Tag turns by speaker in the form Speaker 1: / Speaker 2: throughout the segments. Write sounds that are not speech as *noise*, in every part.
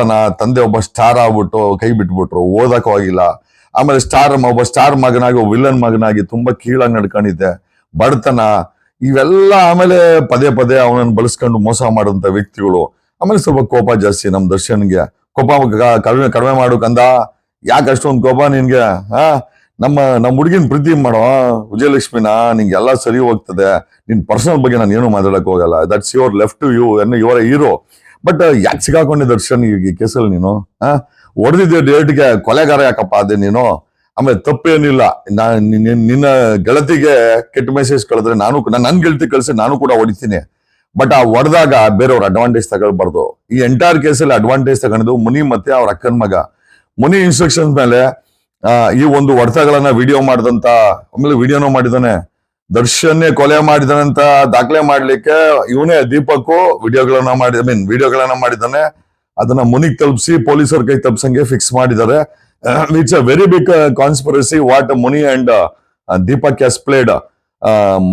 Speaker 1: ಬಡತನ ತಂದೆ ಒಬ್ಬ ಸ್ಟಾರ್ ಆಗ್ಬಿಟ್ಟು ಕೈ ಬಿಟ್ಬಿಟ್ರು, ಓದಕ್ಕೂ ಆಗಿಲ್ಲ. ಆಮೇಲೆ ಸ್ಟಾರ್ ಒಬ್ಬ ಸ್ಟಾರ್ ಮಗನಾಗಿ ವಿಲನ್ ಮಗನಾಗಿ ತುಂಬಾ ಕೀಳಾಗಿ ನಡ್ಕೊಂಡಿದ್ದೆ. ಬಡತನ, ಇವೆಲ್ಲ ಆಮೇಲೆ ಪದೇ ಪದೇ ಅವನನ್ನು ಬಳಸ್ಕೊಂಡು ಮೋಸ ಮಾಡುವಂತ ವ್ಯಕ್ತಿಗಳು. ಆಮೇಲೆ ಸ್ವಲ್ಪ ಕೋಪ ಜಾಸ್ತಿ ನಮ್ಮ ದರ್ಶನ್ಗೆ. ಕೋಪ ಕಡಿಮೆ ಕಡಿಮೆ ಮಾಡು ಕಂದ. ಯಾಕೆ ಅಷ್ಟೊಂದು ಕೋಪ ನಿನ್ಗೆ? ಹಾ? ನಮ್ಮ ನಮ್ಮ ಹುಡುಗಿನ ಪ್ರೀತಿ ಮಾಡೋ ವಿಜಯಲಕ್ಷ್ಮಿನ? ನಿಂಗೆ ಎಲ್ಲ ಸರಿ ಹೋಗ್ತದೆ. ನಿನ್ ಪರ್ಸನಲ್ ಬಗ್ಗೆ ನಾನು ಏನು ಮಾತಾಡಕ್ ಹೋಗಲ್ಲ. That's your left you and your hero but ಯಾಕೆ ಸಿಗಾಕೊಂಡೆ ದರ್ಶನ್ ಈ ಕೇಸಲ್ಲಿ ನೀನು? ಆ? ಹೊಡೆದಿದ್ದೆ ಡೇಟ್ಗೆ ಕೊಲೆಗಾರ ಯಾಕಪ್ಪ ಅದೇ ನೀನು? ಆಮೇಲೆ ತಪ್ಪೇನಿಲ್ಲ. ನಾ ನಿನ್ನ- ಗೆಳತಿಗೆ ಕೆಟ್ಟ ಮೆಸೇಜ್ ಕಳೆದ್ರೆ ನಾನು ನನ್ನ ನನ್ ಗೆಳತಿ ಕಳಿಸಿ ನಾನು ಕೂಡ ಹೊಡಿತೀನಿ. ಬಟ್ ಆ ಹೊಡೆದಾಗ ಬೇರೆಯವ್ರ ಅಡ್ವಾಂಟೇಜ್ ತಗೊಳ್ಬಾರ್ದು. ಈ ಎಂಟೈರ್ ಕೇಸಲ್ಲಿ ಅಡ್ವಾಂಟೇಜ್ ತಗೊಂಡು ಮುನಿ ಮತ್ತೆ ಅವ್ರ ಅಕ್ಕನ ಮಗ. ಮುನಿ ಇನ್ಸ್ಟ್ರಕ್ಷನ್ಸ್ ಮೇಲೆ ಈ ಒಂದು ಹೊಡೆತಗಳನ್ನ ವಿಡಿಯೋ ಮಾಡಿದಂತ ಆಮೇಲೆ ವಿಡಿಯೋನೂ ಮಾಡಿದಾನೆ ದರ್ಶನ್ನೇ ಕೊಲೆ ಮಾಡಿದಾನಂತ ದಾಖಲೆ ಮಾಡ್ಲಿಕ್ಕೆ ಇವನೇ ದೀಪಕ್ಕು ವಿಡಿಯೋಗಳನ್ನ ಮಾಡಿ ಐ ಮೀನ್ ವಿಡಿಯೋಗಳನ್ನ ಮಾಡಿದ್ದಾನೆ. ಅದನ್ನ ಮುನಿಗ್ ತಲುಪಿಸಿ ಪೊಲೀಸರ ಕೈ ತಪ್ಸಂಗೆ ಫಿಕ್ಸ್ ಮಾಡಿದ್ದಾರೆ. It's a very big conspiracy what Muni and Deepak as played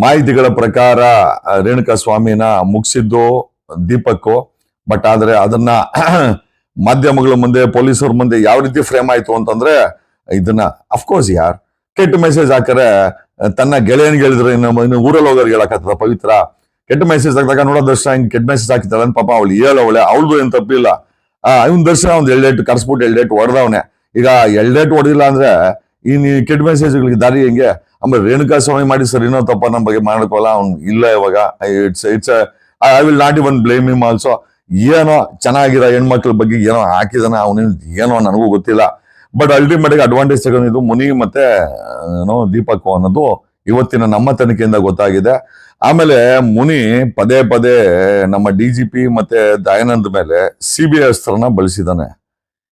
Speaker 1: ಮಾಹಿತಿಗಳ ಪ್ರಕಾರ ಆ, ರೇಣುಕಾ ಸ್ವಾಮಿನ ಮುಗಿಸಿದ್ದು ದೀಪಕ್ಕು. ಬಟ್ ಆದ್ರೆ ಅದನ್ನ *coughs* ಮಾಧ್ಯಮಗಳ ಮುಂದೆ ಪೊಲೀಸರ ಮುಂದೆ ಯಾವ ರೀತಿ ಫ್ರೇಮ್ ಆಯ್ತು ಅಂತಂದ್ರೆ ಇದನ್ನ ಅಫ್ಕೋರ್ಸ್ ಯಾರ್ ಕೆಟ್ಟ ಮೆಸೇಜ್ ಹಾಕರೆ ತನ್ನ ಗೆಳೆಯನ್ಗೆ ಹೇಳಿದ್ರೆ, ಇನ್ನು ಇನ್ನು ಊರಲ್ಲಿ ಹೋಗೋರ್ಗೆ ಹೇಳಕ್ಕಾಗ್ತದ? ಪವಿತ್ರ. ಕೆಟ್ಟ ಮೆಸೇಜ್ ಹಾಕಿದಾಗ ನೋಡೋ ದರ್ಶನ ಹಿಂಗೆ ಕೆಟ್ಟ ಮೆಸೇಜ್ ಹಾಕಿದ್ದಾಳೆ ಅಂತ ಪಾಪ ಅವಳು ಹೇಳವಳೆ. ಅವಳದು ಏನು ತಪ್ಪಿಲ್ಲ. ಇವನ್ ದರ್ಶನ ಒಂದ್ ಎಳ್ಳೆಟ್ಟು ಕರ್ಸ್ಬಿಟ್ಟು ಎಲ್ಡೇಟ್ ಹೊಡೆದವನೆ. ಈಗ ಎಲ್ಡೇಟ್ ಹೊಡೆದಿಲ್ಲ ಅಂದ್ರೆ ಈ ನೀ, ಕೆಟ್ಟ ಮೆಸೇಜ್ಗಳಿಗೆ ದಾರಿ ಹೆಂಗೆ? ಆಮೇಲೆ ರೇಣುಕಾ ಸ್ವಾಮಿ ಮಾಡಿ ಸರ್ ಏನೋ ತಪ್ಪ ನಮ್ಮ ಬಗ್ಗೆ ಮಾಡ್ಕೋಲ್ಲ, ಅವ್ನು ಇಲ್ಲ ಇವಾಗ. It's it's I will not even blame him also ಏನೋ ಚೆನ್ನಾಗಿರೋ ಹೆಣ್ಮಕ್ಳ ಬಗ್ಗೆ ಏನೋ ಹಾಕಿದಾನ ಅವನೇನು ಏನೋ ನನಗೂ ಗೊತ್ತಿಲ್ಲ. ಬಟ್ ಅಲ್ಟಿಮೇಟ್ ಅಡ್ವಾಂಟೇಜ್ ತಗೊಂಡಿದ್ದು ಮುನಿ ಮತ್ತೆ ಏನೋ ದೀಪಕ್ ಅನ್ನೋದು ಇವತ್ತಿನ ನಮ್ಮ ತನಿಖೆಯಿಂದ ಗೊತ್ತಾಗಿದೆ. ಆಮೇಲೆ ಮುನಿ ಪದೇ ಪದೇ ನಮ್ಮ ಡಿ ಜಿ ಪಿ ಮತ್ತೆ ದಯಾನಂದ್ ಮೇಲೆ ಸಿ ಬಿ ಐ ಅಸ್ತ್ರನ ಬಳಸಿದಾನೆ.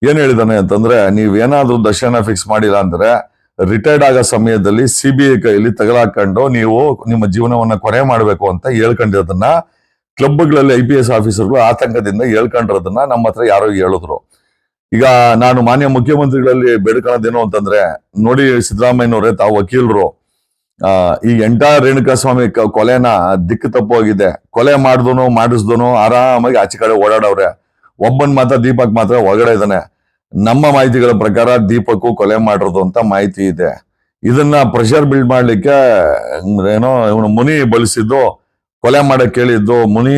Speaker 1: ಏನ್ ಹೇಳಿದಾನೆ ಅಂತಂದ್ರೆ, ನೀವೇನಾದ್ರೂ ದರ್ಶನ ಫಿಕ್ಸ್ ಮಾಡಿಲ್ಲ ಅಂದ್ರೆ ರಿಟೈರ್ಡ್ ಆಗೋ ಸಮಯದಲ್ಲಿ ಸಿ ಬಿ ಐ ಕೈಯಲ್ಲಿ ತಗಲಾಕೊಂಡು ನೀವು ನಿಮ್ಮ ಜೀವನವನ್ನ ಕೊನೆ ಮಾಡಬೇಕು ಅಂತ ಹೇಳ್ಕೊಂಡಿರೋದನ್ನ ಕ್ಲಬ್ಗಳಲ್ಲಿ ಐ ಪಿ ಎಸ್ ಆಫೀಸರ್ಗಳು ಆತಂಕದಿಂದ ಹೇಳ್ಕೊಂಡಿರೋದನ್ನ ನಮ್ಮ ಹತ್ರ ಯಾರೋ ಹೇಳಿದ್ರು. ಈಗ ನಾನು ಮಾನ್ಯ ಮುಖ್ಯಮಂತ್ರಿಗಳಲ್ಲಿ ಬೇಡ್ಕೊಳ್ಳೋದೇನು ಅಂತಂದ್ರೆ, ನೋಡಿ ಸಿದ್ದರಾಮಯ್ಯನವರೇ, ತಾವು ವಕೀಲರು. ಈ ಎಂಟೈರ್ ರೇಣುಕಾಸ್ವಾಮಿ ಕೊಲೆನ ದಿಕ್ಕು ತಪ್ಪೋಗಿದೆ. ಕೊಲೆ ಮಾಡಿದನು, ಮಾಡಿಸ್ದನು, ಆರಾಮಾಗಿ ಆಚೆ ಕಡೆ ಓಡಾಡವ್ರೆ. ಒಬ್ಬನ್ ಮಾತ್ರ, ದೀಪಕ್ ಮಾತ್ರ ಒಳಗಡೆ ಇದ್ದಾನೆ. ನಮ್ಮ ಮಾಹಿತಿಗಳ ಪ್ರಕಾರ ದೀಪಕ್ ಕೊಲೆ ಮಾಡಿರೋದು ಅಂತ ಮಾಹಿತಿ ಇದೆ. ಇದನ್ನ ಪ್ರೆಷರ್ ಬಿಲ್ಡ್ ಮಾಡ್ಲಿಕ್ಕೆ ಏನೋ, ಇವನು ಮುನಿ ಬಳಸಿದ್ದು, ಕೊಲೆ ಮಾಡಕ್ ಕೇಳಿದ್ದು ಮುನಿ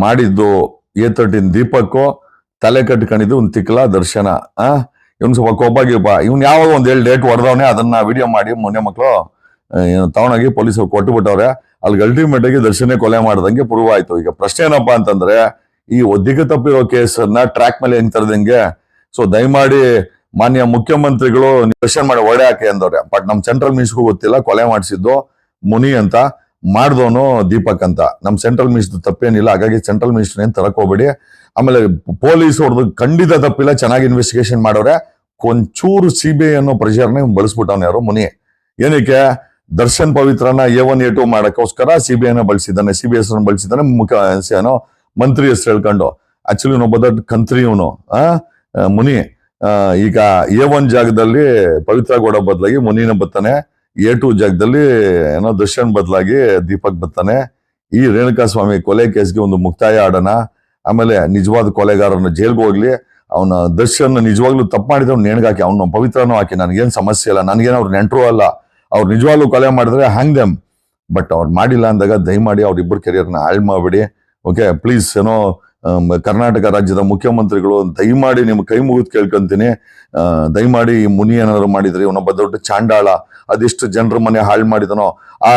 Speaker 1: ಮಾಡಿದ್ದು, ಎ ತರ್ಟಿನ್ ದೀಪಕ್ ತಲೆ ಕಟ್ಕೊಂಡಿದ್ದು ಒಂದು ತಿಕ್ಕಲ ದರ್ಶನ, ಆ? ಇವ್ನು ಸ್ವಲ್ಪ ಕೋಪ ಗೀಪ ಇವ್ನು ಯಾವಾಗ ಒಂದು ಏಳು ಡೇಟ್ ಹೊಡೆದವನೇ, ಅದನ್ನ ವಿಡಿಯೋ ಮಾಡಿ ಮೊನ್ನೆ ಮಕ್ಕಳು ತಗೊಂಡೋಗಿ ಪೊಲೀಸರು ಕೊಟ್ಟು ಬಿಟ್ಟವ್ರೆ ಅಲ್ಲಿ ಅಲ್ಟಿಮೇಟ್ ಆಗಿ ದರ್ಶನೇ ಕೊಲೆ ಮಾಡ್ದಂಗೆ ಪ್ರೂವ್ ಆಯ್ತು. ಈಗ ಪ್ರಶ್ನೆ ಏನಪ್ಪ ಅಂತಂದ್ರೆ, ಈ ಒದ್ದಿಗೆ ತಪ್ಪಿರೋ ಕೇಸನ್ನ ಟ್ರ್ಯಾಕ್ ಮೇಲೆ ಹೆಂಗ್ ತರದಂಗೆ? ಸೊ ದಯಮಾಡಿ ಮಾನ್ಯ ಮುಖ್ಯಮಂತ್ರಿಗಳು ಕ್ವಶನ್ ಮಾಡಿ ಒಳ್ಳೆ ಹಾಕಿ ಅಂದವ್ರೆ. ಬಟ್ ನಮ್ ಸೆಂಟ್ರಲ್ ಮಿನಿಸ್ಟ್ರಿಗೂ ಗೊತ್ತಿಲ್ಲ, ಕೊಲೆ ಮಾಡಿಸಿದ್ದು ಮುನಿ ಅಂತ. ಮಾಡ್ದವನು ದೀಪಕ್ ಅಂತ. ನಮ್ಮ ಸೆಂಟ್ರಲ್ ಮಿನಿಸ್ಟರ್ ತಪ್ಪೇನಿಲ್ಲ, ಹಾಗಾಗಿ ಸೆಂಟ್ರಲ್ ಮಿನಿಸ್ಟರ್ ಏನು ತರಕೋಬೇಡಿ ಆಮೇಲೆ ಪೊಲೀಸ್ ಅವ್ರದ್ದು ಖಂಡಿತ ತಪ್ಪಿಲ್ಲ, ಚೆನ್ನಾಗಿ ಇನ್ವೆಸ್ಟಿಗೇಷನ್ ಮಾಡೋರೆ. ಒಂಚೂರು ಸಿ ಬಿ ಐ ಅನ್ನೋ ಪ್ರೆಷರ್ನ ಬಳಸ್ಬಿಟ್ಟವನು ಯಾರು ಮುನಿ. ಏನಕ್ಕೆ? ದರ್ಶನ್ ಪವಿತ್ರನ ಎ ಒನ್ ಎ ಟು ಮಾಡೋಕ್ಕೋಸ್ಕರ ಸಿ ಬಿ ಐನ ಬಳಸಿದ್ದಾನೆ ಸಿ ಬಿ ಎಸ್ ಬಳಸಿದ್ದಾನೆ, ಮುಖ ಏನೋ ಮಂತ್ರಿ ಹೆಸರು ಹೇಳ್ಕೊಂಡು. ಆಕ್ಚುಲಿ ಒಬ್ಬ ದೊಡ್ಡ ಕಂತ್ರಿ ಇವನು. ಮುನಿ. ಈಗ ಎ ಒನ್ ಜಾಗದಲ್ಲಿ ಪವಿತ್ರ ಗೌಡ ಬದಲಾಗಿ ಮುನಿನ ಬರ್ತಾನೆ ಎ ಟು ಜಾಗದಲ್ಲಿ ಏನೋ ದರ್ಶನ್ ಬದಲಾಗಿ ದೀಪಕ್ ಬರ್ತಾನೆ. ಈ ರೇಣುಕಾ ಸ್ವಾಮಿ ಕೊಲೆ ಕೇಸ್ಗೆ ಒಂದು ಮುಕ್ತಾಯ ಆಡೋಣ. ಆಮೇಲೆ ನಿಜವಾದ ಕೊಲೆಗಾರನ ಜೈಲ್ಗೆ ಹೋಗ್ಲಿ. ಅವನ ದರ್ಶನ್ ನಿಜವಾಗ್ಲೂ ತಪ್ಪು ಮಾಡಿದ್ರೆ ಅವ್ನು ನೇಣ್ಗಾಕಿ ಅವ್ನ ಪವಿತ್ರನೂ ಹಾಕಿ, ನನಗೇನು ಸಮಸ್ಯೆ ಇಲ್ಲ, ನನಗೇನು ಅವ್ರು ನೆಂಟರು ಅಲ್ಲ, ಅವ್ರು ನಿಜವಾಗ್ಲೂ ಕೊಲೆ ಮಾಡಿದ್ರೆ ಹ್ಯಾಂಗ್ ದೆಮ್ ಬಟ್ ಅವ್ರು ಮಾಡಿಲ್ಲ ಅಂದಾಗ ದಯಮಾಡಿ ಅವ್ರಿಬ್ಬರು ಕೆರಿಯರ್ನ ಹಾಳು ಮಾಡಿಬಿಡಿ. ಓಕೆ ಪ್ಲೀಸ್ ಏನೋ ಕರ್ನಾಟಕ ರಾಜ್ಯದ ಮುಖ್ಯಮಂತ್ರಿಗಳು ದಯಮಾಡಿ ನಿಮ್ಮ ಕೈ ಮುಗಿದು ಕೇಳ್ಕೊಂತೀನಿ. ದಯಮಾಡಿ ಈ ಮುನಿ ಏನಾದ್ರು ಮಾಡಿದ್ರೆ, ಇವನೊಬ್ಬ ದೊಡ್ಡ ಚಾಂಡಾಳ. ಅದೆಷ್ಟು ಜನರ ಮನೆ ಹಾಳು ಮಾಡಿದನೋ ಆ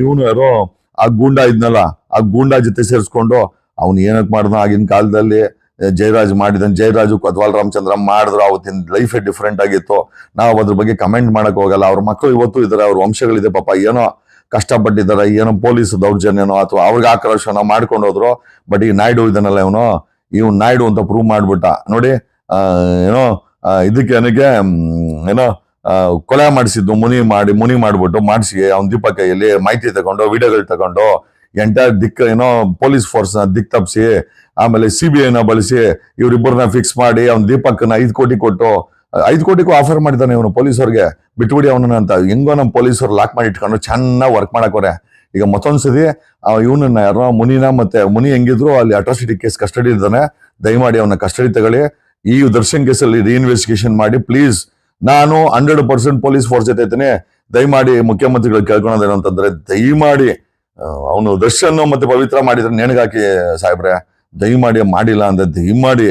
Speaker 1: ಇವನು ಯಾರೋ ಆ ಗೂಂಡಾ ಇದ್ನಲ್ಲ ಆ ಗೂಂಡಾ ಜೊತೆ ಸೇರಿಸ್ಕೊಂಡು ಅವ್ನು ಏನಕ್ ಮಾಡ್ದ ಆಗಿನ ಕಾಲದಲ್ಲಿ ಜಯರಾಜ್ ಮಾಡಿದನ್ ಜಯರಾಜು ಕದ್ವಾಲ್ ರಾಮಚಂದ್ರ ಮಾಡಿದ್ರು ಅವತ್ತಿನ ಲೈಫ್ ಡಿಫ್ರೆಂಟ್ ಆಗಿತ್ತು. ನಾವು ಅದ್ರ ಬಗ್ಗೆ ಕಮೆಂಟ್ ಮಾಡಕ್ ಹೋಗಲ್ಲ ಅವ್ರ ಮಕ್ಕಳು ಇವತ್ತು ಇದಾರೆ ಅವ್ರ ವಂಶಗಳಿದೆ ಪಾಪ ಏನೋ ಕಷ್ಟಪಟ್ಟಿದ್ದಾರೆ ಏನೋ ಪೊಲೀಸ್ ದೌರ್ಜನ್ಯನೋ ಅಥವಾ ಅವ್ರಿಗೆ ಆಕ್ರೋಶನ ಮಾಡ್ಕೊಂಡು ಹೋದ್ರು ಬಟ್ ಈ ನಾಯ್ಡು ಇದನ್ನಲ್ಲ ಇವನು ಇವ್ನು ನಾಯ್ಡು ಅಂತ ಪ್ರೂವ್ ಮಾಡ್ಬಿಟ್ಟ. ನೋಡಿ ಏನೋ ಇದಕ್ಕೆ ಏನಕ್ಕೆ ಮ್, ಏನೋ ಕೊಲೆ ಮಾಡಿಸಿದ್ದು, ಮುನಿ ಮಾಡಿ, ಮುನಿ ಮಾಡಿಬಿಟ್ಟು ಮಾಡಿಸಿ ಅವ್ನ ದೀಪ ಕೈಯಲ್ಲಿ ಮಾಹಿತಿ ತಗೊಂಡು, ವಿಡಿಯೋಗಳು ತಗೊಂಡು ಎಂಟೈರ್ ದಿಕ್ಕ ಏನೋ ಪೊಲೀಸ್ ಫೋರ್ಸ್ನ ದಿಕ್ ತಪ್ಪಿಸಿ ಆಮೇಲೆ ಸಿ ಬಿ ಐನ ಬಳಸಿ ಇವ್ರಿಬ್ಬರನ್ನ ಫಿಕ್ಸ್ ಮಾಡಿ ಅವ್ನ ದೀಪಕ್ನ ಐದು ಕೋಟಿ ಕೊಟ್ಟು, ಐದು ಕೋಟಿಗೂ ಆಫರ್ ಮಾಡಿದ್ದಾನೆ ಇವನು ಪೊಲೀಸರಿಗೆ ಬಿಟ್ಬಿಡಿ ಅವನನ್ನ ಅಂತ. ಹೆಂಗೋ ನಮ್ಮ ಪೊಲೀಸರು ಲಾಕ್ ಮಾಡಿ ಇಟ್ಕೊಂಡು ಚೆನ್ನಾಗಿ ವರ್ಕ್ ಮಾಡಕೋರೆ ಈಗ ಮತ್ತೊಂದ್ಸತಿ ಇವನನ್ನ ಯಾರೋ ಮುನಿನ ಮತ್ತೆ ಮುನಿ ಹೆಂಗಿದ್ರು ಅಲ್ಲಿ ಅಟ್ರಾಸಿಟಿ ಕೇಸ್ ಕಸ್ಟಡಿ ಇದ್ದಾನೆ. ದಯಮಾಡಿ ಅವನ ಕಸ್ಟಡಿ ತಗೊಳ್ಳಿ. ಈ ದರ್ಶನ್ ಕೇಸಲ್ಲಿ ರೀಇನ್ವೆಸ್ಟಿಗೇಷನ್ ಮಾಡಿ ಪ್ಲೀಸ್ ನಾನು ಹಂಡ್ರೆಡ್ ಪರ್ಸೆಂಟ್ ಪೊಲೀಸ್ ಫೋರ್ಸ್ ಜೊತೆ ಇದ್ದೇನೆ ದಯಮಾಡಿ ಮುಖ್ಯಮಂತ್ರಿಗಳು ಕೇಳ್ಕೊಳೋದೇನು ಅಂತಂದ್ರೆ ದಯಮಾಡಿ ಅವನು ದರ್ಶನ್ ಮತ್ತೆ ಪವಿತ್ರ ಮಾಡಿದ್ರೆ ನೆನಗಾಕಿ ಸಾಹೇಬ್ರೆ. ದಯಮಾಡಿ ಮಾಡಿಲ್ಲ ಅಂದ್ರೆ ದಯಮಾಡಿ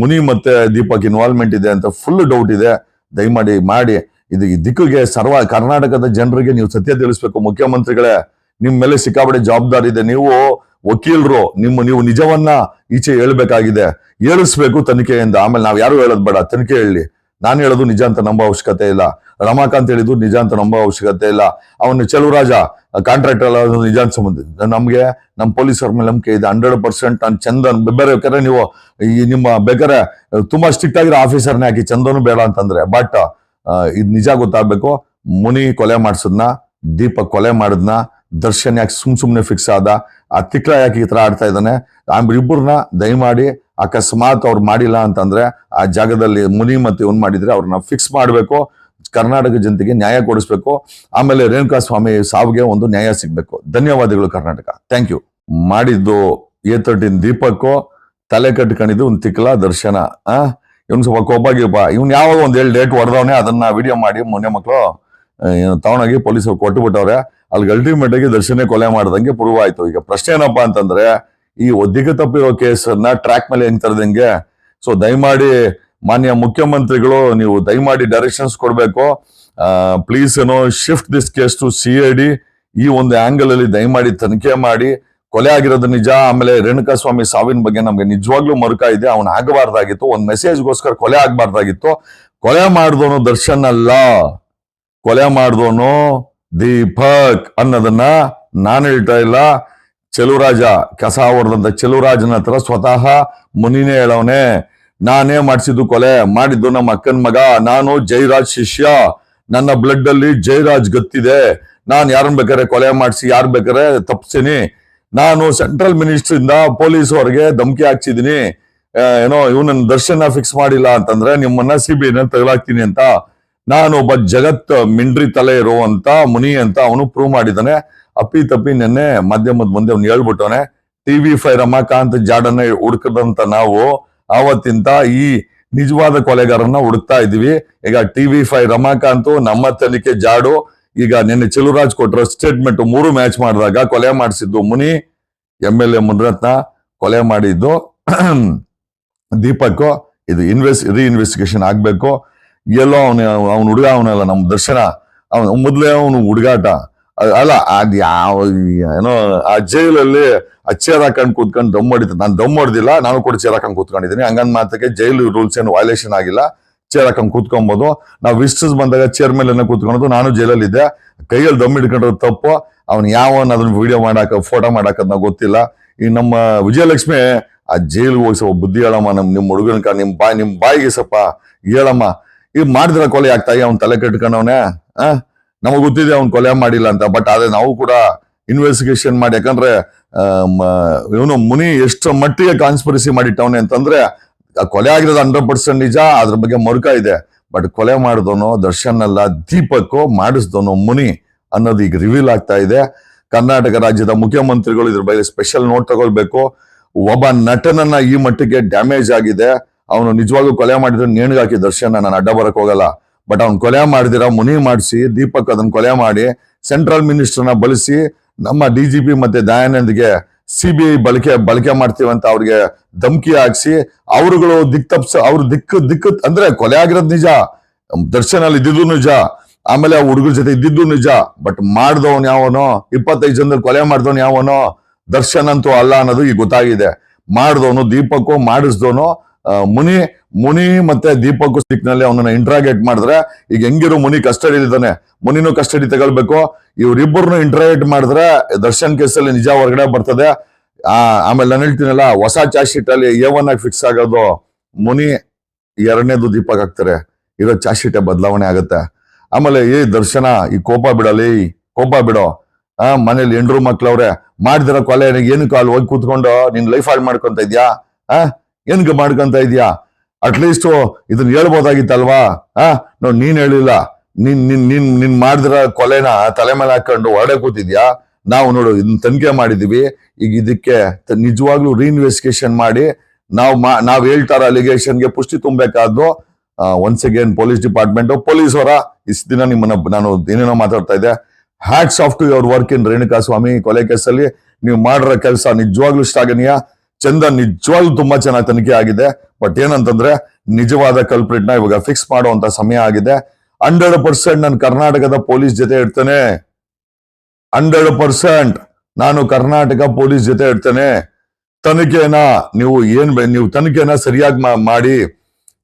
Speaker 1: ಮುನಿ ಮತ್ತೆ ದೀಪಕ್ ಇನ್ವಾಲ್ವ್ಮೆಂಟ್ ಇದೆ ಅಂತ ಫುಲ್ ಡೌಟ್ ಇದೆ. ದಯಮಾಡಿ ಮಾಡಿ. ಇದು ಈ ದಿಕ್ಕಿಗೆ ಸರ್ವ ಕರ್ನಾಟಕದ ಜನರಿಗೆ ನೀವು ಸತ್ಯ ತಿಳಿಸ್ಬೇಕು ಮುಖ್ಯಮಂತ್ರಿಗಳೇ. ನಿಮ್ಮ ಮೇಲೆ ಸಿಕ್ಕಾಪಟ್ಟೆ ಜವಾಬ್ದಾರಿ ಇದೆ. ನೀವು ವಕೀಲರು, ನಿಮ್ಮ, ನೀವು ನಿಜವನ್ನ ಈಚೆ ಹೇಳ್ಬೇಕಾಗಿದೆ. ಹೇಳಿಸ್ಬೇಕು ತನಿಖೆಯಿಂದ. ಆಮೇಲೆ ನಾವು ಯಾರು ಹೇಳೋದ್ ಬೇಡ. ತನಿಖೆ ಹೇಳಿ. ನಾನು ಹೇಳೋದು ನಿಜ ಅಂತ ನಂಬೋ ಅವಶ್ಯಕತೆ ಇಲ್ಲ. ರಮಾಕಾಂತ್ ಹೇಳಿದ್ದು ನಿಜ ಅಂತ ನಂಬೋ ಅವಶ್ಯಕತೆ ಇಲ್ಲ. ಅವನು ಚೆಲುವರಾಜ ಕಾಂಟ್ರಾಕ್ಟರ್ ಅಲ್ಲ ನಿಜ ಅಂತ ಸಂಬಂಧ ನಮ್ಗೆ ನಮ್ಮ ಪೊಲೀಸರ ಮೇಲೆ ನಂಬಿಕೆ ಇದೆ. ಹಂಡ್ರೆಡ್ ಪರ್ಸೆಂಟ್ ನಾನು ಚಂದನ್, ಬೇರೆ ಬೇಕಾದ್ರೆ ನೀವು ಈ ನಿಮ್ಮ ಬೇಕಾದ್ರೆ ತುಂಬಾ ಸ್ಟ್ರಿಕ್ಟ್ ಆಗಿರೋ ಆಫೀಸರ್ನೇ ಹಾಕಿ ಚಂದನು ಬೇಡ ಅಂತಂದ್ರೆ. ಬಟ್ ಇದು ನಿಜ ಗೊತ್ತಾಗ್ಬೇಕು. ಮುನಿ ಕೊಲೆ ಮಾಡಿಸದ್ನ, ದೀಪಕ್ ಕೊಲೆ ಮಾಡಿದ್ನ, ದರ್ಶನ್ ಯಾಕೆ ಸುಮ್ ಸುಮ್ನೆ ಫಿಕ್ಸ್ ಆದ, ಆ ತಿಕ್ಲ ಯಾಕೆ ಈ ತರ ಆಡ್ತಾ ಇದ್ದಾನೆ. ಇಬ್ಬರನ್ನ ದಯಮಾಡಿ ಅಕಸ್ಮಾತ್ ಅವ್ರು ಮಾಡಿಲ್ಲ ಅಂತಂದ್ರೆ ಆ ಜಾಗದಲ್ಲಿ ಮುನಿ ಮತ್ತೆ ಇವನ್ ಮಾಡಿದ್ರೆ ಅವ್ರನ್ನ ಫಿಕ್ಸ್ ಮಾಡಬೇಕು, ಕರ್ನಾಟಕ ಜನತೆಗೆ ನ್ಯಾಯ ಕೊಡಿಸ್ಬೇಕು, ಆಮೇಲೆ ರೇಣುಕಾ ಸ್ವಾಮಿ ಸಾವಿಗೆ ಒಂದು ನ್ಯಾಯ ಸಿಗ್ಬೇಕು. ಧನ್ಯವಾದಗಳು ಕರ್ನಾಟಕ. ಥ್ಯಾಂಕ್ ಯು ಮಾಡಿದ್ದು ಎ ತರ್ಟಿನ್ ದೀಪಕ್ಕು ತಲೆ ಕಟ್ಕೊಂಡಿದ್ದು ಒಂದು ತಿಕ್ಲ ದರ್ಶನ, ಆ? ಇವ್ನು ಸ್ವಲ್ಪ ಕೊಬ್ಬಾಗಿಪ್ಪ ಇವ್ನು ಯಾವಾಗ ಒಂದ್ ಏಳು ಡೇಟ್ ಹೊಡೆದವನೇ, ಅದನ್ನ ವಿಡಿಯೋ ಮಾಡಿ ಮೊನ್ನೆ ಮಕ್ಕಳು ತಗೊಂಡೋಗಿ ಪೊಲೀಸರು ಕೊಟ್ಟು ಬಿಟ್ಟವ್ರೆ ಅಲ್ಲಿ ಅಲ್ಟಿಮೇಟ್ ಆಗಿ ದರ್ಶನ ಕೊಲೆ ಮಾಡ್ದಂಗೆ ಪ್ರೂವ್ ಆಯ್ತು. ಈಗ ಪ್ರಶ್ನೆ ಏನಪ್ಪಾ ಅಂತಂದ್ರೆ ಈ ಒದ್ದಿಗೆ ತಪ್ಪಿರೋ ಕೇಸನ್ನ ಟ್ರ್ಯಾಕ್ ಮೇಲೆ ಹೆಂಗ್ ತರದಂಗೆ? ಸೊ ದಯಮಾಡಿ ಮಾನ್ಯ ಮುಖ್ಯಮಂತ್ರಿಗಳು, ನೀವು ದಯಮಾಡಿ ಡೈರೆಕ್ಷನ್ಸ್ ಕೊಡಬೇಕು. ಪ್ಲೀಸ್ ಏನೋ shift this case to C I ಈ ಒಂದು ಆಂಗಲ್ ಅಲ್ಲಿ ದಯಮಾಡಿ ತನಿಖೆ ಮಾಡಿ. ಕೊಲೆ ಆಗಿರೋದು ನಿಜ, ಆಮೇಲೆ ರೇಣುಕಾ ಸ್ವಾಮಿ ಸಾವಿನ ಬಗ್ಗೆ ನಮ್ಗೆ ನಿಜವಾಗ್ಲೂ ಮರುಕ ಇದೆ ಅವನ್ ಆಗಬಾರ್ದಾಗಿತ್ತು, ಒಂದು ಮೆಸೇಜ್ಗೋಸ್ಕರ ಕೊಲೆ ಆಗಬಾರ್ದಾಗಿತ್ತು. ಕೊಲೆ ಮಾಡಿದವನು ದರ್ಶನ್ ಅಲ್ಲ. ಕೊಲೆ ಮಾಡಿದವನು ದೀಪಕ್ ಅನ್ನೋದನ್ನ ನಾನು ಹೇಳ್ತಾ ಇಲ್ಲ. ಚೆಲುವರಾಜ, ಕಸ ಹೊಡೆದಂತ ಚೆಲುವರಾಜನ ಹತ್ರ ಸ್ವತಃ ಮುನಿನೇ ಹೇಳವನೆ, ನಾನೇ ಮಾಡಿಸಿದ್ದು ಕೊಲೆ, ಮಾಡಿದ್ದು ನಮ್ಮ ಅಕ್ಕನ ಮಗ, ನಾನು ಜೈರಾಜ್ ಶಿಷ್ಯ, ನನ್ನ ಬ್ಲಡ್ ಅಲ್ಲಿ ಜೈರಾಜ್ ಗೊತ್ತಿದೆ, ನಾನು ಯಾರನ್ನ ಬೇಕಾದ್ರೆ ಕೊಲೆ ಮಾಡಿಸಿ, ಯಾರು ಬೇಕಾದ್ರೆ ತಪ್ಪಿಸ್ತೀನಿ ನಾನು ಸೆಂಟ್ರಲ್ ಮಿನಿಸ್ಟರ್ ಇಂದ ಪೊಲೀಸ್ ಅವ್ರಿಗೆ ಧಮಕಿ ಹಾಕ್ಸಿದೀನಿ ಏನೋ ಏನೋ ಇವನನ್ನ ದರ್ಶನ ಫಿಕ್ಸ್ ಮಾಡಿಲ್ಲ ಅಂತಂದ್ರೆ ನಿಮ್ಮನ್ನ ಸಿ ಬಿ ತಗಲಾಕ್ತೀನಿ ಅಂತ ನಾನು ಒಬ್ಬ ಜಗತ್ ಮಿಂಡ್ರಿ ತಲೆ ಇರುವಂತ ಮುನಿ ಅಂತ ಅವನು ಪ್ರೂವ್ ಮಾಡಿದ್ದಾನೆ ಅಪ್ಪಿ ತಪ್ಪಿ ನಿನ್ನೆ ಮಾಧ್ಯಮದ ಮುಂದೆ ಅವ್ನು ಹೇಳ್ಬಿಟ್ಟವನೆ ಟಿವಿ ಫೈ ರಮಾಕಾಂತ್ ಜಾಡನ್ನ ಹುಡುಕದಂತ ನಾವು ಆವತ್ತಿಂದ ಈ ನಿಜವಾದ ಕೊಲೆಗಾರನ್ನ ಹುಡುಕ್ತಾ ಇದೀವಿ. ಈಗ ಟಿ ವಿ ಫೈ ರಮಾಕಾಂತ್ ನಮ್ಮ ತನಿಖೆ ಜಾಡು. ಈಗ ನಿನ್ನೆ ಚೆಲುರಾಜ್ ಕೊಟ್ಟರು ಸ್ಟೇಟ್ಮೆಂಟ್ ಮೂರು ಮ್ಯಾಚ್ ಮಾಡಿದಾಗ ಕೊಲೆ ಮಾಡಿಸಿದ್ದು Muni M L A Munirathna ಕೊಲೆ ಮಾಡಿದ್ದು *clears throat* ದೀಪಕ್ ಇದು ಇನ್ವೆಸ್ಟ್ ರೀಇನ್ವೆಸ್ಟಿಗೇಷನ್ ಆಗ್ಬೇಕು. ಎಲ್ಲೋ ಅವನ ಅವನ ಹುಡುಗ, ಅವನಲ್ಲ, ನಮ್ಮ ದರ್ಶನ. ಅವನ, ಮೊದಲೇ ಅವನು ಹುಡುಗಾಟ. ಅಲ್ಲ, ಅದು ಯಾವ, ಏನೋ, ಆ ಜೈಲಲ್ಲಿ ಆ ಚೇರ್ ಹಾಕೊಂಡು ಕೂತ್ಕೊಂಡು ದಮ್ ಹೊಡಿತ ನಾನು ದಮ್ ಹೊಡೆದಿಲ್ಲ ನಾನು ಕೂಡ ಚೇರ್ ಹಾಕೊಂಡು ಕೂತ್ಕೊಂಡಿದ್ದೀನಿ. ಹಂಗಂದ್ ಮಾತಕ್ಕೆ ಜೈಲು ರೂಲ್ಸ್ ಏನು ವೈಲೇಷನ್ ಆಗಿಲ್ಲ. ಚೇರ್ ಹಾಕೊಂಡು ಕೂತ್ಕೊಬೋದು. ನಾವು ವಿಸ್ಟರ್ಸ್ ಬಂದಾಗ ಚೇರ್ ಮೇಲೆ ಕೂತ್ಕೊಳೋದು. ನಾನು ಜೈಲಲ್ಲಿ ಇದ್ದೆ ಕೈಯಲ್ಲಿ ದಮ್ ಹಿಡ್ಕೊಂಡಿರೋದು ತಪ್ಪು. ಅವ್ನು ಯಾವ ಅದನ್ನ ವಿಡಿಯೋ ಮಾಡಾಕ ಫೋಟೋ ಮಾಡಾಕ ನಾವು ಗೊತ್ತಿಲ್ಲ. ಈ ನಮ್ಮ ವಿಜಯಲಕ್ಷ್ಮಿ, ಆ ಜೈಲ್ ಹೋಗಿ ಬುದ್ಧಿ ಹೇಳಮ್ಮ ನಮ್, ನಿಮ್ ಹುಡುಗನ್ಕ ನಿಮ್ ಬಾಯಿ, ನಿಮ್ ಬಾಯಿಗೆ ಸಪ್ಪ ಹೇಳಮ್ಮ. ಈಗ ಮಾಡಿದ್ರ ಕೊಲೆ ಆಗ್ತಾ ಅವ್ನ ತಲೆ ಕಟ್ಕೊಂಡವನೆ ಆ? ನಮಗ್ ಗೊತ್ತಿದೆ ಅವ್ನ ಕೊಲೆ ಮಾಡಿಲ್ಲ ಅಂತ ಬಟ್ ಆದ್ರೆ ನಾವು ಕೂಡ ಇನ್ವೆಸ್ಟಿಗೇಷನ್ ಮಾಡಿ, ಯಾಕಂದ್ರೆ ಇವನು ಮುನಿ ಎಷ್ಟು ಮಟ್ಟಿಗೆ ಕಾನ್ಸ್ಪರಿಸಿ ಮಾಡಿಟ್ಟವನೆ ಅಂತಂದ್ರೆ ಕೊಲೆ ಆಗಿರೋದು ಹಂಡ್ರೆಡ್ ಪರ್ಸೆಂಟ್ ನಿಜ, ಅದ್ರ ಬಗ್ಗೆ ಮರುಕ ಇದೆ. ಬಟ್ ಕೊಲೆ ಮಾಡಿದವನು, ದರ್ಶನ್ ಅಲ್ಲ, ದೀಪಕ್ಕೋ ಮಾಡಿಸ್ದವನು ಮುನಿ ಅನ್ನೋದು ಈಗ ರಿವೀಲ್ ಆಗ್ತಾ ಇದೆ. ಕರ್ನಾಟಕ ರಾಜ್ಯದ ಮುಖ್ಯಮಂತ್ರಿಗಳು ಇದ್ರ ಬಗ್ಗೆ ಸ್ಪೆಷಲ್ ನೋಟ್ ತಗೊಳ್ಬೇಕು. ಒಬ್ಬ ನಟನನ್ನ ಈ ಮಟ್ಟಿಗೆ ಡ್ಯಾಮೇಜ್ ಆಗಿದೆ. ಅವನು ನಿಜವಾಗೂ ಕೊಲೆ ಮಾಡಿದ್ರೆ ನೇಣಿಗಾಕಿ ದರ್ಶನ, ನಾನು ಅಡ್ಡ ಬರಕ್ ಹೋಗಲ್ಲ. ಬಟ್ ಅವ್ನು ಕೊಲೆ ಮಾಡಿದಿರ, ಮುನಿ ಮಾಡಿಸಿ, ದೀಪಕ್ ಅದನ್ನ ಕೊಲೆ ಮಾಡಿ ಸೆಂಟ್ರಲ್ ಮಿನಿಸ್ಟರ್ನ ಬಳಸಿ, ನಮ್ಮ ಡಿ ಜಿ ಪಿ ಮತ್ತೆ ದಯಾನಂದ್ಗೆ ಸಿ ಬಿ ಐ ಬಳಕೆ ಬಳಕೆ ಮಾಡ್ತೀವಂತ ಅವ್ರಿಗೆ ಧಮಕಿ ಹಾಕ್ಸಿ, ಅವರುಗಳು ದಿಕ್ ತಪ್ಸ, ಅವ್ರ ದಿಕ್ಕು ದಿಕ್ಕು ಅಂದ್ರೆ ಕೊಲೆ ಆಗಿರೋದು ನಿಜ. ದರ್ಶನಲ್ಲಿ ಇದ್ದಿದ್ದು ನಿಜ. ಆಮೇಲೆ ಆ ಹುಡುಗರ ಜೊತೆ ಇದ್ದಿದ್ದು ನಿಜ. ಬಟ್ ಮಾಡ್ದವನ್ ಯಾವನೋ, ಇಪ್ಪತ್ತೈದು ಜನ ಕೊಲೆ ಮಾಡ್ದವನ್ ಯಾವನೋ, ದರ್ಶನ್ ಅಂತೂ ಅಲ್ಲ ಅನ್ನೋದು ಈಗ ಗೊತ್ತಾಗಿದೆ. ಮಾಡ್ದವನು ದೀಪಕ್ಕೂ, ಮಾಡಿಸ್ದವನು ಮುನಿ ಮುನಿ ಮತ್ತೆ ದೀಪಕ್ನಲ್ಲಿ ಅವನನ್ನ ಇಂಟ್ರಾಗೇಟ್ ಮಾಡಿದ್ರೆ, ಈಗ ಹೆಂಗಿರೋ ಮುನಿ ಕಸ್ಟಡಿ ಇದ್ದಾನೆ ಮುನಿನೂ ಕಸ್ಟಡಿ ತಗೊಳ್ಬೇಕು. ಇವ್ರಿಬ್ಬರನ್ನು ಇಂಟ್ರಾಗೇಟ್ ಮಾಡಿದ್ರೆ ದರ್ಶನ್ ಕೇಸಲ್ಲಿ ನಿಜ ಹೊರಗಡೆ ಬರ್ತದೆ. ಆ, ಆಮೇಲೆ ನಾನು ಹೇಳ್ತೀನಲ್ಲ, ಹೊಸ ಚಾರ್ಜ್ ಶೀಟ್ ಅಲ್ಲಿ ಎ ಒನ್ ಆಗಿ ಫಿಕ್ಸ್ ಆಗೋದು, ಮುನಿ ಎರಡನೇದು ದೀಪಕ್ ಹಾಕ್ತಾರೆ. ಇರೋ ಚಾರ್ಜ್ ಶೀಟೇ ಬದಲಾವಣೆ ಆಗುತ್ತೆ. ಆಮೇಲೆ ಏ ದರ್ಶನ, ಈ ಕೋಪ ಬಿಡಲಿ, ಕೋಪ ಬಿಡೋ. ಆ, ಮನೇಲಿ ಹೆಂಡ್ರು ಮಕ್ಳವ್ರೆ, ಮಾಡಿದಿರೋ ಕೊಲೆ ಏನಕ್ಕೆ ಅಲ್ಲಿ ಹೋಗಿ ಕೂತ್ಕೊಂಡು, ನಿನ್ ಲೈಫ್ ಹಾಳು ಮಾಡ್ಕೊಂತ ಇದ್ಯಾ? ಆ? ಏನಕ್ಕೆ ಮಾಡ್ಕೊಂತ ಇದೆಯಾ? ಅಟ್ಲೀಸ್ಟು ಇದನ್ನ ಹೇಳ್ಬೋದಾಗಿತ್ತಲ್ವಾ? ಆ? ನೋಡ್ ನೀನ್ ಹೇಳಿಲ್ಲ. ನಿನ್ ನಿನ್ ನಿನ್ ನಿನ್ ಮಾಡಿದ್ರ ಕೊಲೆನ ತಲೆ ಮೇಲೆ ಹಾಕೊಂಡು ಹೊರಡೆ ಕೂತಿದ್ಯಾ? ನಾವು ನೋಡು, ಇದನ್ನ ತನಿಖೆ ಮಾಡಿದೀವಿ. ಈಗ ಇದಕ್ಕೆ ನಿಜವಾಗ್ಲೂ ರೀಇನ್ವೆಸ್ಟಿಗೇಷನ್ ಮಾಡಿ ನಾವು ಮಾ, ನಾವ್ ಹೇಳ್ತಾರ ಅಲಿಗೇಷನ್ಗೆ ಪುಷ್ಟಿ ತುಂಬಬೇಕಾದ್ರು once again police department police ಅವರ ಇಷ್ಟು ದಿನ ನಿಮ್ಮನ್ನ ನಾನು ಏನೇನೋ ಮಾತಾಡ್ತಾ ಇದ್ದೆ. Hats off to your work in Renuka Swamy ಕೊಲೆ ಕೇಸಲ್ಲಿ. ನೀವು ಮಾಡಿರೋ ಕೆಲಸ ನಿಜವಾಗ್ಲೂ ಶ್ಲಾಘನೀಯ ಚಂದ ನಿಜವಾಗ್ಲೂ ತುಂಬಾ ಚೆನ್ನಾಗಿ ತನಿಖೆ ಆಗಿದೆ. ಬಟ್ ಏನಂತಂದ್ರೆ, ನಿಜವಾದ ಕಲ್ಪ್ರಿಟ್ನ ಇವಾಗ ಫಿಕ್ಸ್ ಮಾಡುವಂತ ಸಮಯ ಆಗಿದೆ. ಹಂಡ್ರೆಡ್ ಪರ್ಸೆಂಟ್ ನಾನು ಕರ್ನಾಟಕದ ಪೊಲೀಸ್ ಜೊತೆ ಇಡ್ತೇನೆ ಹಂಡ್ರೆಡ್ ಪರ್ಸೆಂಟ್ ನಾನು ಕರ್ನಾಟಕ ಪೊಲೀಸ್ ಜೊತೆ ಇಡ್ತೇನೆ ತನಿಖೆನ ನೀವು ಏನ್ ಬೆ- ನೀವು ತನಿಖೆನ ಸರಿಯಾಗಿ ಮಾಡಿ.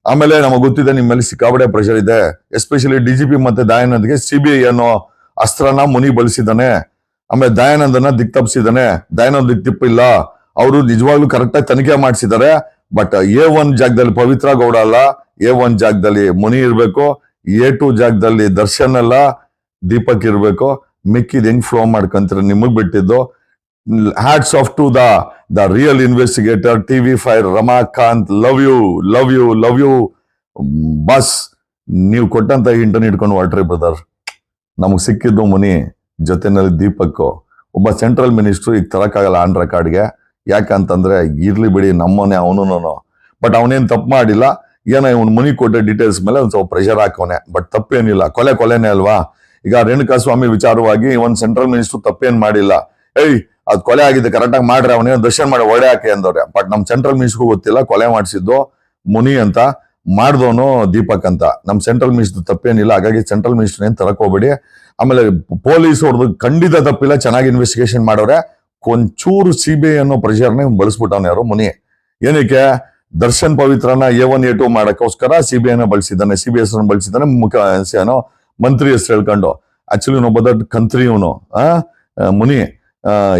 Speaker 1: ಆಮೇಲೆ ನಮಗೆ ಗೊತ್ತಿದೆ ನಿಮ್ಮಲ್ಲಿ ಮೇಲೆ ಸಿಕ್ಕಾಪಟ್ಟೆ ಪ್ರೆಷರ್ ಇದೆ. ಎಸ್ಪೆಷಲಿ ಡಿ ಜಿ ಪಿ ಮತ್ತೆ ದಯಾನಂದ್ಗೆ ಸಿಬಿಐ ಅನ್ನೋ ಅಸ್ತ್ರನ ಮುನಿ ಬಳಸಿದಾನೆ ಆಮೇಲೆ ದಯಾನಂದನ ದಿಕ್ ತಪ್ಪಿಸಿದಾನೆ ದಯಾನಂದ್ ದಿಕ್ ತಪ್ಪಿಲ್ಲ ಅವರು ನಿಜವಾಗ್ಲೂ ಕರೆಕ್ಟಾಗಿ ತನಿಖೆ ಮಾಡಿಸಿದ್ದಾರೆ. ಬಟ್ ಎ ಒನ್ ಜಾಗದಲ್ಲಿ ಪವಿತ್ರ ಗೌಡ ಅಲ್ಲ ಎ ಒನ್ ಜಾಗದಲ್ಲಿ ಮುನಿ ಇರಬೇಕು ಎ ಟು ಜಾಗದಲ್ಲಿ ದರ್ಶನ್ ಅಲ್ಲ, ದೀಪಕ್ ಇರಬೇಕು. ಮಿಕ್ಕಿದ್ ಹೆಂಗ್ ಫ್ಲೋ ಮಾಡ್ಕೊಂತೀರ ನಿಮಗ್ ಬಿಟ್ಟಿದ್ದು. Hats off to the the real investigator T V five Ramakant love you love you love you bus, ನೀವು ಕೊಟ್ಟಂತ ಇಂಟರ್ನ್ ಇಟ್ಕೊಂಡು ಹೊರಟ್ರಿ ಬ್ರದರ್ ನಮಗ್ ಸಿಕ್ಕಿದ್ದು ಮುನಿ, ಜೊತೆನಲ್ಲಿ ದೀಪಕ್ ಒಬ್ಬ ಸೆಂಟ್ರಲ್ ಮಿನಿಸ್ಟ್ರು ಈಗ ತರಕ್ಕಾಗಲ್ಲ ಆನ್ ರೆಕಾರ್ಡ್ಗೆ ಯಾಕಂತಂದ್ರೆ ಇರ್ಲಿ ಬಿಡಿ ನಮ್ಮನೆ ಅವನು ಬಟ್ ಅವನೇನ್ ತಪ್ಪು ಮಾಡಿಲ್ಲ, ಏನೋ ಇವ್ನು ಮನಿ ಕೊಟ್ಟ ಡೀಟೇಲ್ಸ್ ಮೇಲೆ ಒಂದ್ ಸ್ವಲ್ಪ ಪ್ರೆಷರ್ ಹಾಕೋನೆ ಬಟ್ ತಪ್ಪೇನಿಲ್ಲ, ಕೊಲೆ ಕೊಲೆನೇ ಅಲ್ವಾ? ಈಗ ರೇಣುಕಾ ಸ್ವಾಮಿ ವಿಚಾರವಾಗಿ ಒಂದು ಸೆಂಟ್ರಲ್ ಮಿನಿಸ್ಟರ್ ತಪ್ಪೇನು ಮಾಡಿಲ್ಲ. ಏಯ್, ಅದು ಕೊಲೆ ಆಗಿದೆ ಕರೆಕ್ಟಾಗಿ ಮಾಡ್ರೆ ಅವನೇ ದರ್ಶನ ಮಾಡಿ ಒಡೆ ಹಾಕಿ ಅಂದವ್ರೆ. ಬಟ್ ನಮ್ ಸೆಂಟ್ರಲ್ ಮಿನಿಸ್ಟರ್ ಗೊತ್ತಿಲ್ಲ, ಕೊಲೆ ಮಾಡಿಸಿದ್ದು ಮುನಿ ಅಂತ, ಮಾಡ್ದವನು ದೀಪಕ್ ಅಂತ. ನಮ್ಮ ಸೆಂಟ್ರಲ್ ಮಿನಿಸ್ಟರ್ ತಪ್ಪೇನಿಲ್ಲ, ಹಾಗಾಗಿ ಸೆಂಟ್ರಲ್ ಮಿನಿಸ್ಟರ್ ಏನು ತರಕೋಬೇಡಿ ಆಮೇಲೆ ಪೊಲೀಸ್ ಅವ್ರದ್ದು ಖಂಡಿತ ತಪ್ಪಿಲ್ಲ, ಚೆನ್ನಾಗಿ ಇನ್ವೆಸ್ಟಿಗೇಷನ್ ಮಾಡೋರೆ. ಒಂಚೂರು ಸಿ ಬಿ ಐ ಅನ್ನೋ ಪ್ರೆಷರ್ನ ಬಳಸ್ಬಿಟ್ಟವನ ಯಾರು ಮುನಿ. ಏನಕ್ಕೆ? ದರ್ಶನ್ ಪವಿತ್ರನ ಎ ಒನ್ ಎ ಟು ಮಾಡೋಕ್ಕೋಸ್ಕರ ಸಿ ಬಿ ಐನ ಬಳಸಿದ್ದಾನೆ ಸಿ ಬಿ ಎಸ್ ಬಳಸಿದ್ದಾನೆ, ಮುಖ್ಯ ಏನೋ ಮಂತ್ರಿ ಹೆಸರು ಹೇಳ್ಕೊಂಡು. ಆಕ್ಚುಲಿ ಒಬ್ಬ ದೊಡ್ಡ ಕಂತ್ರಿ ಇವನು ಮುನಿ.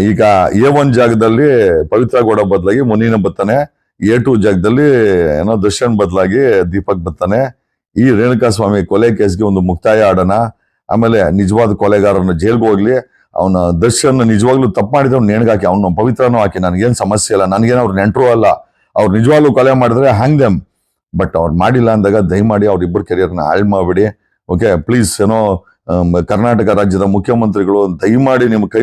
Speaker 1: ಈಗ ಎ ಒನ್ ಜಾಗದಲ್ಲಿ ಪವಿತ್ರ ಗೌಡ ಬದಲಾಗಿ ಮುನಿನ ಬರ್ತಾನೆ. ಎ ಟು ಜಾಗದಲ್ಲಿ ಏನೋ ದರ್ಶನ್ ಬದಲಾಗಿ ದೀಪಕ್ ಬರ್ತಾನೆ. ಈ ರೇಣುಕಾ ಸ್ವಾಮಿ ಕೊಲೆ ಕೇಸ್ಗೆ ಒಂದು ಮುಕ್ತಾಯ ಆಡೋಣ. ಆಮೇಲೆ ನಿಜವಾದ ಕೊಲೆಗಾರನ ಜೈಲ್ಗೆ ಹೋಗ್ಲಿ. ಅವನ ದರ್ಶನ್ ನಿಜವಾಗ್ಲೂ ತಪ್ಪು ಮಾಡಿದ್ರೆ ನೆಣಗಾಕಿ, ಅವನು ಪವಿತ್ರನೂ ಹಾಕಿ ನನಗೇನು ಸಮಸ್ಯೆ ಇಲ್ಲ, ನನಗೇನು ಅವ್ರು ನೆಂಟರು ಅಲ್ಲ, ಅವ್ರು ನಿಜವಾಗ್ಲೂ ಕೊಲೆ ಮಾಡಿದ್ರೆ ಹ್ಯಾಂಗ್ ದೆಮ್ ಬಟ್ ಅವ್ರು ಮಾಡಿಲ್ಲ ಅಂದಾಗ ದಯಮಾಡಿ ಅವ್ರಿಬ್ಬರು ಕೆರಿಯರ್ನ ಹಾಳು ಮಾಡಬೇಡಿ. ಓಕೆ ಪ್ಲೀಸ್ ಏನೋ ಕರ್ನಾಟಕ ರಾಜ್ಯದ ಮುಖ್ಯಮಂತ್ರಿಗಳು ದಯಮಾಡಿ ನಿಮ್ಮ ಕೈ